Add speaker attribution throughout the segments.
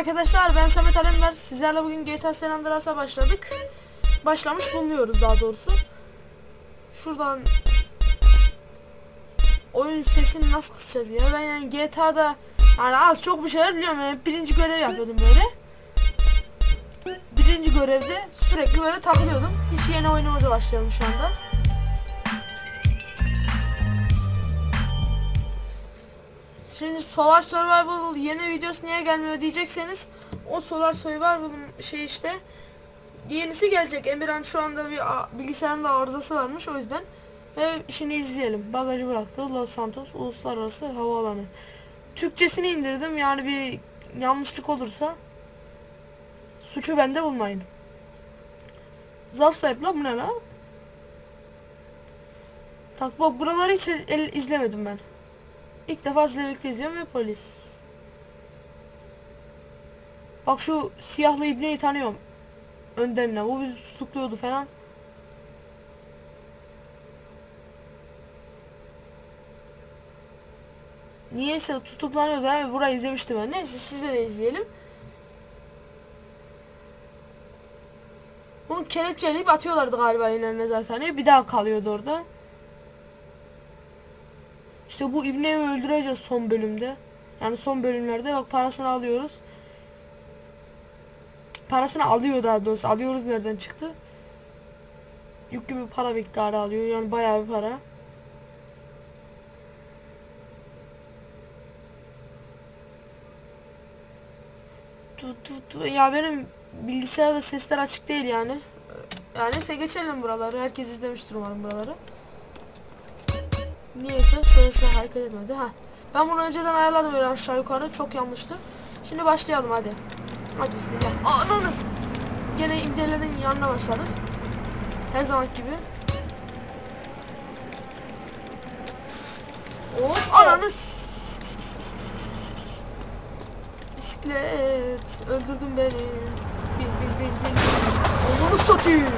Speaker 1: arkadaşlar ben Samet Alemdar. Sizlerle bugün GTA San Andreas'a başladık. Başlamış bulunuyoruz daha doğrusu. Şuradan oyun sesini nasıl kısacağız ya? Ben yani GTA'da yani az çok bir şeyler biliyorum. Yani birinci görev yapıyordum böyle. Birinci görevde sürekli böyle takılıyordum. Hiç yeni oyunumuza başlayalım şu anda. Solar Survival yeni videosu niye gelmiyor diyecekseniz o Solar Survival'ın şey işte yenisi gelecek. Emirhan şu anda bir bilgisayarında arızası varmış o yüzden. Ve şimdi izleyelim. Bagajı bıraktı. Los Santos Uluslararası Havaalanı. Türkçesini indirdim yani bir yanlışlık olursa suçu bende bulmayın. Zaf sahip lan bu ne lan? Tak bak buraları hiç el- izlemedim ben. İlk defa sizle birlikte izliyorum ve polis. Bak şu siyahlı ibneyi tanıyorum. Önderine. Bu bizi tutukluyordu falan. Niyeyse tutuklanıyordu abi. Burayı izlemiştim ben. Neyse size de izleyelim. Bunu kelepçeleyip atıyorlardı galiba ilerine zaten. Bir daha kalıyordu orada. İşte bu İbne'yi öldüreceğiz son bölümde. Yani son bölümlerde bak parasını alıyoruz. Parasını alıyor daha doğrusu. Alıyoruz nereden çıktı? Yüklü bir para miktarı alıyor. Yani bayağı bir para. Tu, tu, tu. Ya benim bilgisayarda sesler açık değil yani. Yani neyse geçelim buraları. Herkes izlemiştir umarım buraları. Niyeyse şöyle şöyle hareket etmedi. Ha. Ben bunu önceden ayarladım öyle aşağı yukarı. Çok yanlıştı. Şimdi başlayalım hadi. Hadi bismillah. Ananı. Gene imdelerin yanına başladık. Her zaman gibi. Hop ananı Bisiklet öldürdün beni. Bin bin bin bin. Onu satayım.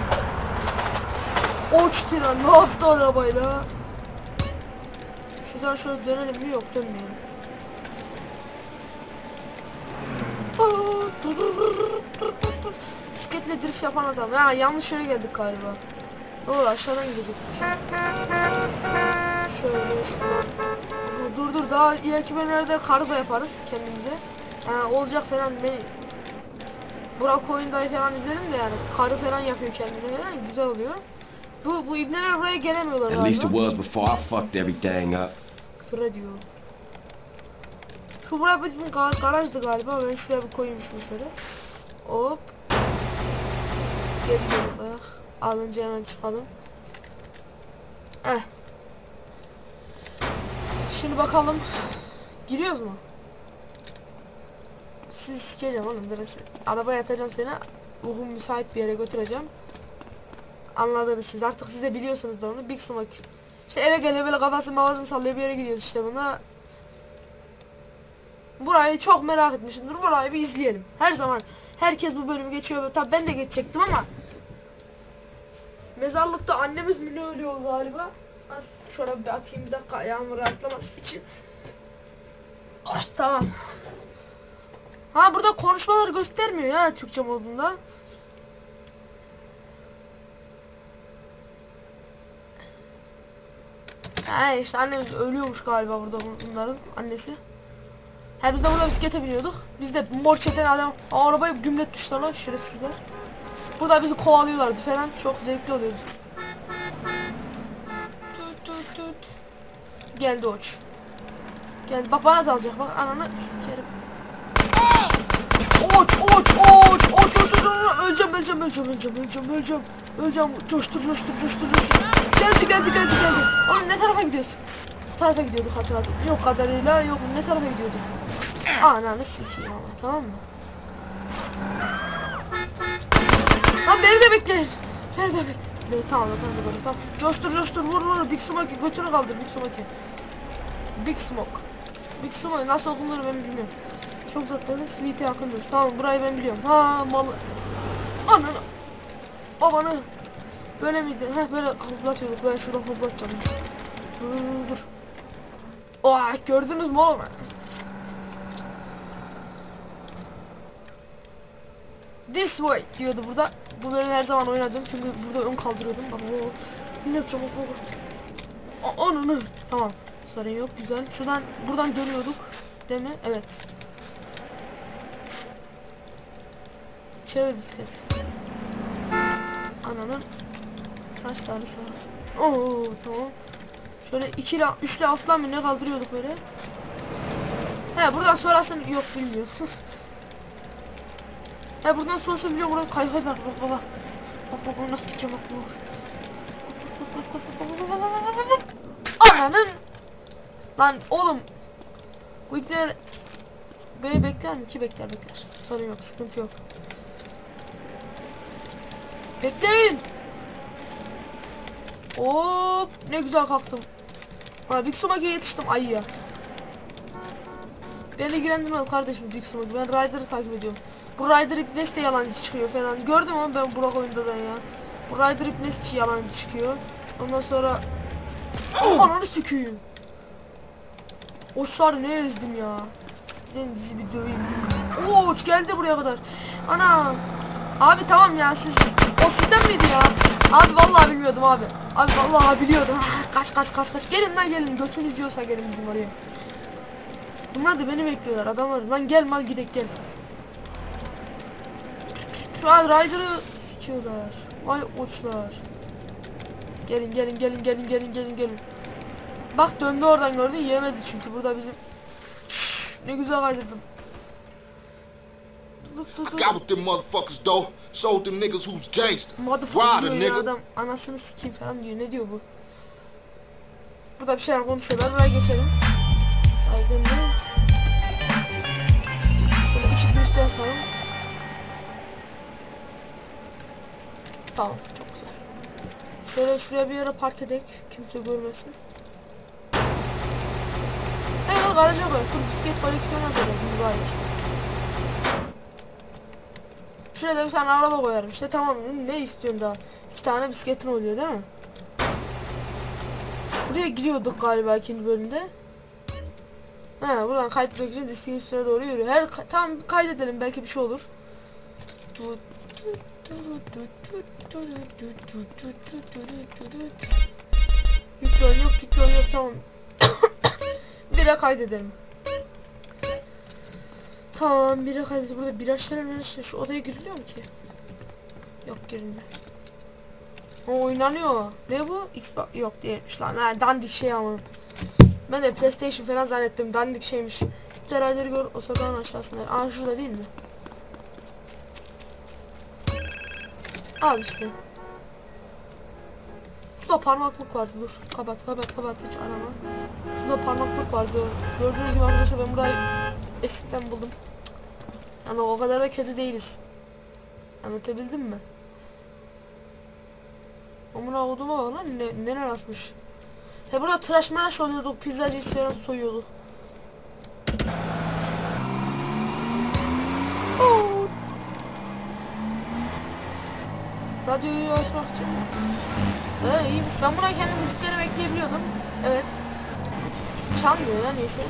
Speaker 1: Oç tren ne yaptı arabayla? Şuradan şöyle dönelim mi? Yok dönmeyelim. Bisikletle drift yapan adam. Ya yanlış yere geldik galiba. Doğru aşağıdan gidecektik. Şöyle şuradan. Dur dur, daha ileriki bölümlerde karı da yaparız kendimize. Yani olacak falan beni Burak oyundayı falan izledim de yani karı falan yapıyor kendine falan güzel oluyor. Bu bu ibneler buraya gelemiyorlar
Speaker 2: At least it was before I fucked everything up.
Speaker 1: Küfür ediyor. Şu buraya bizim gar garajdı galiba. Ben şuraya bir koyayım şöyle. Hop. Geri geri. Alınca hemen çıkalım. Eh. Şimdi bakalım. Giriyoruz mu? Siz sikeceğim oğlum. Direkt arabaya atacağım seni. Ruhum müsait bir yere götüreceğim. Anladınız siz. Artık siz de biliyorsunuz da onu. Big Smoke. İşte eve geliyor böyle kafasını mavazını sallıyor bir yere gidiyoruz işte buna. Burayı çok merak etmişimdir. Burayı bir izleyelim. Her zaman herkes bu bölümü geçiyor. Tabi ben de geçecektim ama Mezarlıkta annemiz mi ne ölüyor galiba? Az çorabı bir atayım bir dakika ayağımı rahatlaması için. Ah tamam. Ha burada konuşmalar göstermiyor ya Türkçe modunda. Ha işte annemiz ölüyormuş galiba burada bunların annesi. Ha biz de burada bisiklete biniyorduk. Biz de mor çeten adam o arabayı gümletmişler lan şerefsizler. Burada bizi kovalıyorlardı falan çok zevkli oluyordu. Tut tut tut. Geldi oç. Geldi bak bana dalacak bak ananı sikerim. Oç oç oç oç oç oç öleceğim öleceğim öleceğim öleceğim öleceğim öleceğim öleceğim coştur coştur coştur coştur geldi geldi geldi geldi. Oğlum ne tarafa gidiyorsun? Bu tarafa gidiyorduk hatırladım. Yok kadarıyla yok. Ne tarafa gidiyorduk? Ananı sikeyim ama tamam mı? Lan beni de bekle. Beni de bekle. Tamam tamam tamam tamam coştur coştur. Vur vur. Big Smoke götünü kaldır Big Smoke Big Smoke. Big Smoke nasıl okunur ben bilmiyorum. Çok zaten Sweet'e yakınmış. Tamam burayı ben biliyorum. Ha malı. Ananı. Babanı. Böyle miydi? Heh böyle hoplatıyorduk. Ben şuradan hoplatacağım. Dur dur dur. dur. Oh gördünüz mü oğlum? This way diyordu burada. Bu bölümü her zaman oynadım çünkü burada ön kaldırıyordum. Bak o yine yapacağım bak bak. Tamam. Sorun yok güzel. Şuradan buradan dönüyorduk. Değil mi? Evet. Çevir bisiklet. Ananın saçları sağa. Oo tamam. Şöyle 2 ile 3 ile alttan mı ne kaldırıyorduk böyle? He buradan sonrasını yok bilmiyorum. He buradan sonrasını biliyorum. Buradan kaykay bak bak bak. Bak bak bak nasıl gideceğim bak bak. Ananın Lan oğlum Bu ipler B bekler mi? Ki bekler bekler Sorun yok sıkıntı yok Bekleyin Hop ne güzel kalktım. Ha Big Smoke'e yetiştim ay ya. Beni ilgilendirmez kardeşim Big Smoke ben Ryder'ı takip ediyorum. Bu Ryder İbnes de yalancı çıkıyor falan. Gördüm ama ben Burak oyundadan ya. Bu Ryder İbnes yalancı çıkıyor. Ondan sonra Ananı süküyüm O sarı ne ezdim ya. Gidin dizi bir döveyim. Oo geldi buraya kadar. Ana Abi tamam ya siz O sizden miydi ya bilmiyordum abi. Abi vallahi biliyordum. Kaç kaç kaç kaç. Gelin lan gelin. Götünüz yiyorsa gelin bizim oraya. Bunlar da beni bekliyorlar. Adamlar Lan gel mal gidek gel. Lan Ryder'ı sikiyorlar. Vay uçlar. Gelin gelin gelin gelin gelin gelin gelin. Bak döndü oradan gördün yemedi çünkü. Burada bizim Şşş, ne güzel kaydırdım Tut, tut,
Speaker 3: I got with them motherfuckers though. Sold them niggas who's gangster.
Speaker 1: Motherfucker diyor ya adam anasını sikeyim falan diyor. Ne diyor bu? Burada bir şeyler konuşuyorlar buraya geçelim. Saygınlık Şöyle iki düzde yapalım. Tamam çok güzel. Şöyle şuraya bir yere park edek kimse görmesin. Hey lan garaja koy dur bisiklet koleksiyonu yapacağız mübarek Şuraya da bir tane araba koyarım işte. Tamam ne istiyorum daha? İki tane bisikletin oluyor değil mi? Buraya giriyorduk galiba ikinci bölümde. He buradan kaydetmek için diskin üstüne doğru yürüyor Her tamam kaydedelim belki bir şey olur. Yüklü oyun yok yüklü oyun yok tamam. Bire kaydedelim Tamam bire kaydedelim burada bira şöyle neresi şu odaya giriliyor mu ki? Yok girilmiyor. O oynanıyor. Ne bu? Xbox yok değilmiş lan. Ha, dandik şey ama. Ben de PlayStation falan zannettim. Dandik şeymiş. Git gör o sokağın aşağısında. Aa şurada değil mi? Al işte. Şurada parmaklık vardı dur. Kapat kapat kapat hiç arama. Şurada parmaklık vardı. Gördüğünüz gibi arkadaşlar ben burayı eskiden buldum Yani o kadar da kötü değiliz Anlatabildim mi? Amına koduma bak lan ne, neler asmış He burada tıraş meraş oluyorduk pizzacı falan soyuyorduk. Radyoyu açmak için Ee, iyiymiş. Ben buna kendi müziklerimi ekleyebiliyordum. Evet. Çalmıyor ya neyse.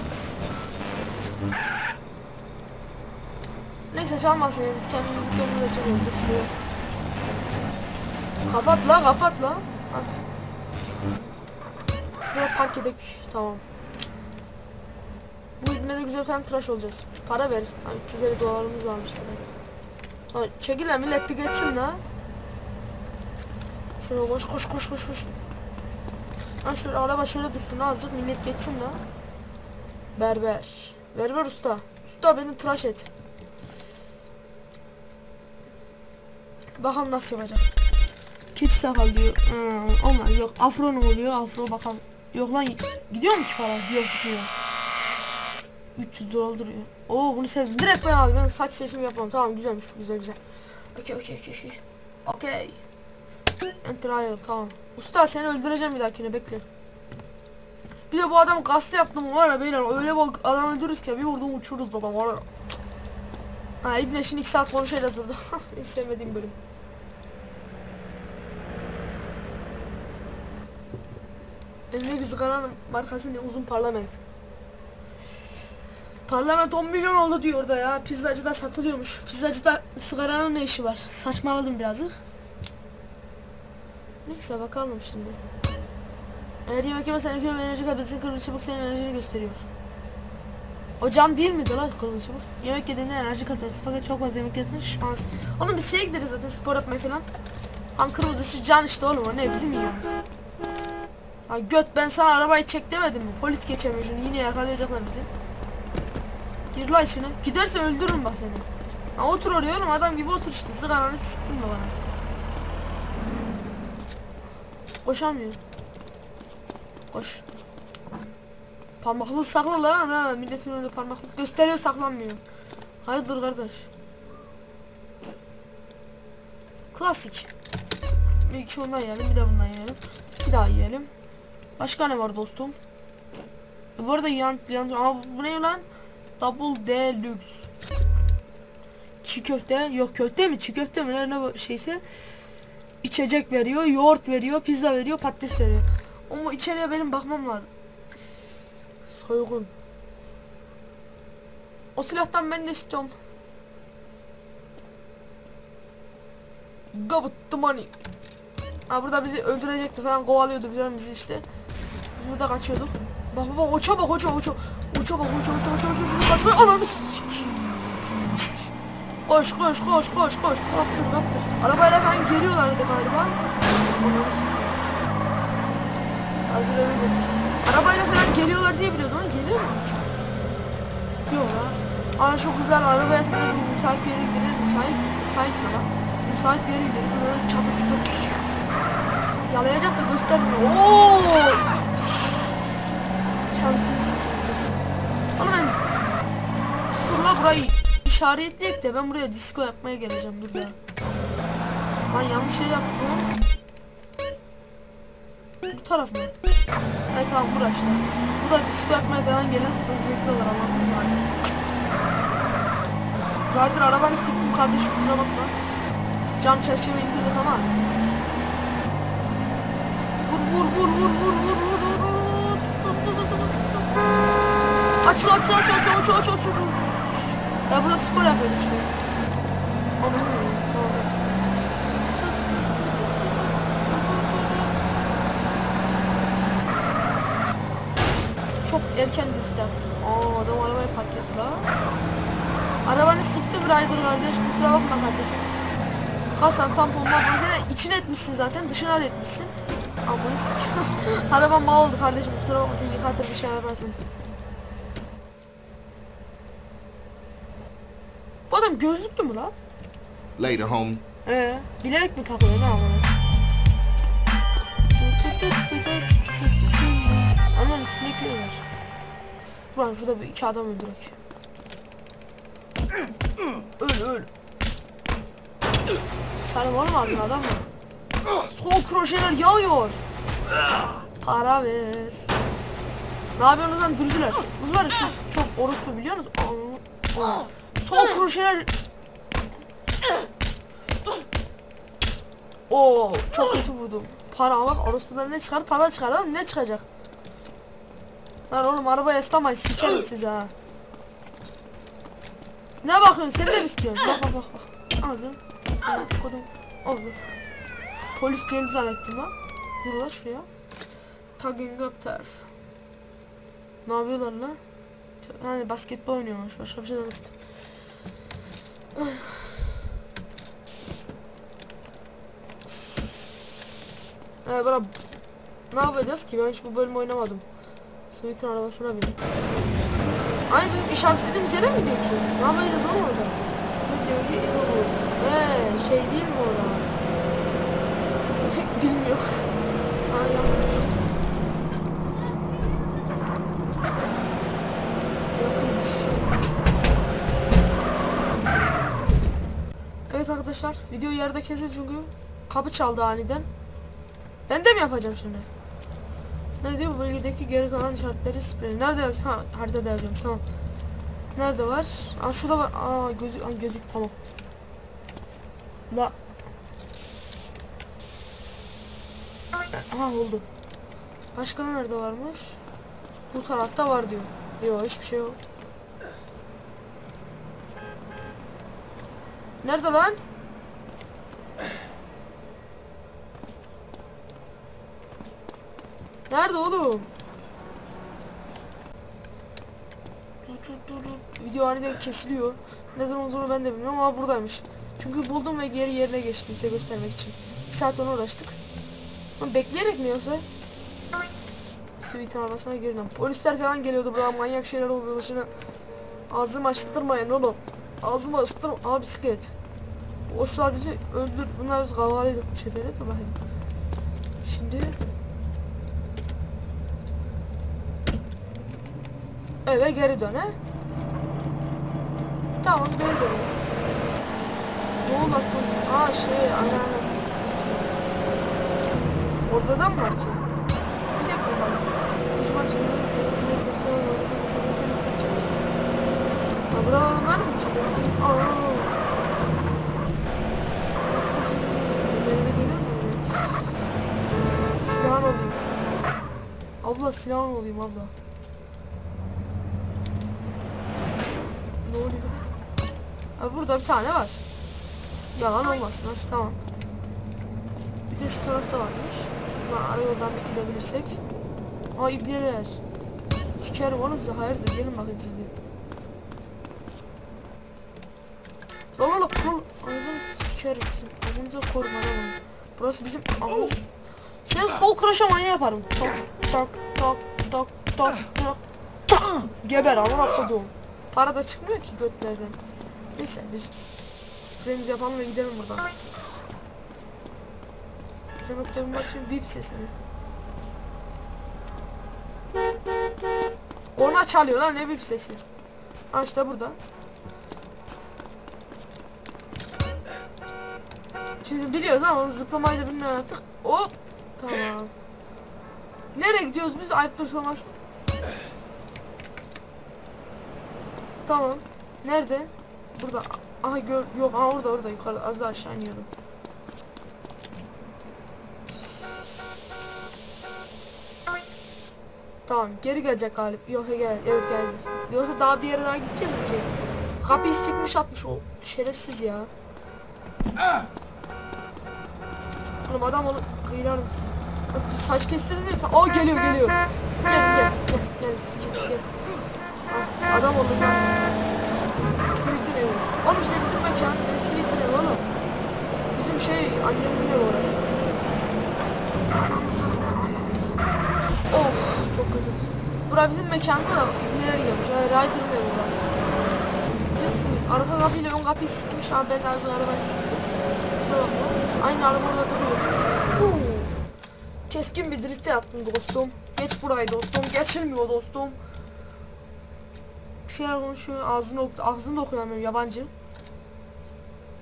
Speaker 1: Neyse çalmasın ya biz kendi müziklerimizi de çalıyoruz. Dur şuraya. Kapat la kapat la. Şuraya park edek. Tamam. Bu ibne de güzel bir tane tıraş olacağız. Para ver. Ha, 350 dolarımız varmış zaten. Ha, çekil lan millet bir geçsin la. Şöyle koş koş koş koş koş. Ha şöyle araba şöyle dursun azıcık millet geçsin la. Berber. Berber usta. Usta beni tıraş et. Bakalım nasıl yapacak. Keçi sakal diyor. Hmm, olmaz yok. Afro ne oluyor? Afro bakalım. Yok lan gidiyor mu ki para? Yok gitmiyor. 300 dolar duruyor. Oo bunu sevdim. Direkt ben aldım. Ben saç seçimi yapmam. Tamam güzelmiş güzel güzel. Okey okey okey okey. Okey. Enter ayıl tamam. Usta seni öldüreceğim bir dahakine bekle. Bir de bu adam kastı yaptım var ya beyler öyle bak adam öldürürüz ki bir vurdum uçururuz adam var ya. Ha İbne şimdi 2 saat konuşacağız burada. Hiç sevmediğim bölüm. Elindeki sigaranın markası ne uzun parlament. Parlament 10 milyon oldu diyor da ya. Pizzacıda satılıyormuş. Pizzacıda sigaranın ne işi var? Saçmaladım birazcık. Neyse bakalım şimdi. Eğer yemek yemezsen ve enerji kaybedersin kırmızı çubuk senin enerjini gösteriyor. O cam değil miydi lan kırmızı çubuk? Yemek yediğinde enerji kazanırsın fakat çok fazla yemek yersin şişmansın. Oğlum biz şeye gideriz zaten spor yapmaya falan. Han kırmızı şu can işte oğlum o ne bizim yiyoruz. Ha göt ben sana arabayı çek demedim mi? Polis geçemiyor şunu yine yakalayacaklar bizi. Gir lan içine. Giderse öldürürüm bak seni. Ha otur oraya oğlum adam gibi otur işte. Sigaranı sıktın da bana. Koşamıyor. Koş. Parmaklık sakla lan ha. Milletin önünde parmaklık gösteriyor saklanmıyor. Hayırdır kardeş. Klasik. Bir iki ondan yiyelim bir de bundan yiyelim. Bir daha yiyelim. Başka ne var dostum? E, bu arada yan, yan Aa, bu ne lan? Double Deluxe. Çiğ köfte yok köfte mi? Çiğ köfte mi? Ne bu şeyse? İçecek veriyor yoğurt veriyor pizza veriyor patates veriyor. Ama içeriye benim bakmam lazım. Soygun. O silahtan ben de istiyorum. Got the money. Ha burada bizi öldürecekti falan kovalıyordu biliyorum bizi işte Biz burada kaçıyorduk Bak bak bak uça bak uça uça Uça bak uça uça uça uça uça kaçmaya ananı. Koş koş koş koş koş kaptır kaptır Arabayla ben geliyorlardı galiba. Arabayla falan geliyorlar diye biliyordum ama geliyor mu? Yok lan Aa şu kızlar arabaya tıklar müsait bir yere gideriz müsait müsait mi lan? Müsait bir yere gideriz böyle çatır çatır Yalayacak da göstermiyor. Oo! Şansını sikeyim kız. Oğlum ben Dur la burayı işaretleyek de ben buraya disco yapmaya geleceğim dur ya. Lan yanlış şey yaptım. Bu taraf mı? Evet tamam burası işte. Burada disco yapmaya falan gelirse çok zevkli olur Allah'ım izniyle. Ryder arabanı sıktım kardeş kusura bakma. Cam çerçeve indirdik ama. Vur vur vur vur vur vur Aç aç aç aç aç aç aç aç Ya burada spor yapıyoruz işte. Anlamıyorum. Çok erken drift yaptım. Oo adam arabayı park etti la. Arabanı sikti Ryder kardeş. Kusura bakma kardeşim. Kalsan tamponla bazen içine etmişsin zaten. Dışına da etmişsin. Aman sikim. Arabam mal oldu kardeşim kusura bakma sen yıkatır bir şey yaparsın. Bu adam gözlüklü mü lan?
Speaker 3: Later, homie.
Speaker 1: Ee, bilerek mi takıyor ne ama? Aman sinekleri var. Ulan şurada bir iki adam öldürek. Öl öl. Sarım olmaz mı adam mı? Sol kroşeler yağıyor. Para ver. Ne yapıyorsunuz lan dürzüler? Kız var ya şu çok orospu biliyor musun? Aa, aa. Sol kroşeler Oo çok kötü vurdum. Para bak orospudan ne çıkar? Para çıkar lan ne çıkacak? Lan oğlum arabaya ıslamayın sikerim sizi ha. Ne bakıyorsun sen de mi istiyorsun? Bak bak bak bak. Ağzım. Kodum. Oldu. Polis geldi zannettim lan. Yürü lan şuraya. Tagging up taraf. Ne yapıyorlar lan? Hani basketbol oynuyormuş başka bir şey zannettim. Ee, bana ne yapacağız ki ben hiç bu bölüm oynamadım. Sweet'in arabasına bin. Ay benim işaretlediğim yere mi gidiyor ki? Ne yapacağız oğlum orada? Sweet evi it olur. Eee şey değil mi orada? Bilmiyor. Ha yapmış. Yakınmış. Evet arkadaşlar videoyu yerde kesin çünkü kapı çaldı aniden. Ben de mi yapacağım şimdi? Ne diyor bu bölgedeki geri kalan işaretleri sprey. Nerede yaz? Ha haritada yazıyormuş tamam. Nerede var? Aa şurada var. Aa gözü Aa, gözük tamam. La. Aha oldu. Başka nerede varmış? Bu tarafta var diyor. Yok hiçbir şey yok. Nerede lan? Nerede oğlum? Video aniden kesiliyor. Neden olduğunu ben de bilmiyorum ama buradaymış. Çünkü buldum ve geri yerine geçtim size göstermek için. Bir saat ona uğraştık. Ama bekleyerek mi yoksa? Sweet arabasına girdim. Polisler falan geliyordu burada manyak şeyler oluyor dışına. Ağzımı açtırmayın oğlum. Ağzımı açtırma. Aa bisiklet. Boşlar bizi öldür. Bunlar biz kavalıydık bu çetele de bakayım. Şimdi eve geri dön he. Tamam geri dön. Ne aslında? Aa şey ananas. Orada da mı var ki? Bir dakika bakalım. Uzman çevirmeyi tehlikeli tehlikeli olarak tehlikeli kaçırırız. Ha buralar onlar mı ki? Aa. Önlerine gelir mi? Silahın olayım. Abla silahın olayım abla. Ne oluyor? Abi burada bir tane var. Yalan olmasın ha, tamam. Bir de şu tarafta varmış. Şuradan ara yoldan bir gidebilirsek. Aa ibneler. Sikerim oğlum size hayırdır gelin bakayım siz bir. Lan oğlum lan ağzını sikerim sizin. Ağzınıza koruma lan oğlum. Burası bizim ağız. Sen sol kıraşa manyağı yaparım. Tak tak tak tak tak tak tak. Geber amına koduğum. Para da çıkmıyor ki götlerden. Neyse biz spreyimizi yapalım ve gidelim buradan. Kremekte bir bak bip sesini. Ona çalıyor lan ne bip sesi. Ha işte burada. Şimdi biliyoruz ama onu zıplamayı da bilmiyorum artık. Hop. Tamam. Nereye gidiyoruz biz? Ayıptır sormasın. Tamam. Nerede? Burada. Aha gör yok aha orada orada yukarıda az daha aşağı iniyorum. Tamam geri gelecek galip. Yok gel evet geldi. Yoksa daha bir yere daha gideceğiz mi ki? Kapıyı sıkmış atmış o şerefsiz ya. Oğlum adam onu kıyılar mısın? Saç kestirmiyor. Aa geliyor geliyor. Gel gel gel gel sikeriz gel. Adam oldu lan. Sweet'in evi. Oğlum işte bizim mekan. Ne Sweet'in evi oğlum. Bizim şey annemizin evi orası. Anamızın anamız. Of çok kötü. Bura bizim mekanda da neler gelmiş. Yani Ryder'ın evi bura. Ne Sweet. Arka kapıyla ön kapıyı sıkmış. Ama ben az arabayı bakma. Aynı araba orada duruyor. Keskin bir drift yaptım dostum. Geç burayı dostum. Geçilmiyor dostum. Bir şeyler konuşuyor. Ağzını, ok ağzını da okuyamıyorum yabancı.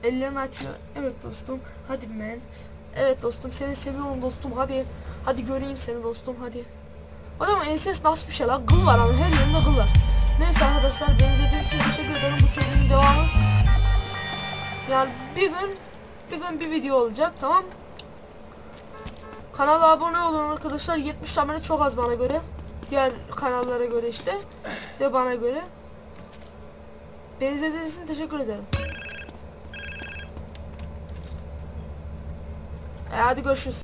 Speaker 1: Ellerini açıyor. Evet dostum. Hadi man. Evet dostum seni seviyorum dostum. Hadi. Hadi göreyim seni dostum hadi. Adamın enses nasıl bir şey lan? Kıl var ama her yerinde kıl var. Neyse arkadaşlar beni izlediğiniz için teşekkür ederim. Bu serinin devamı. Yani bir gün bir gün bir video olacak tamam Kanala abone olun arkadaşlar 70 abone çok az bana göre Diğer kanallara göre işte Ve bana göre Beni izlediğiniz için teşekkür ederim e hadi görüşürüz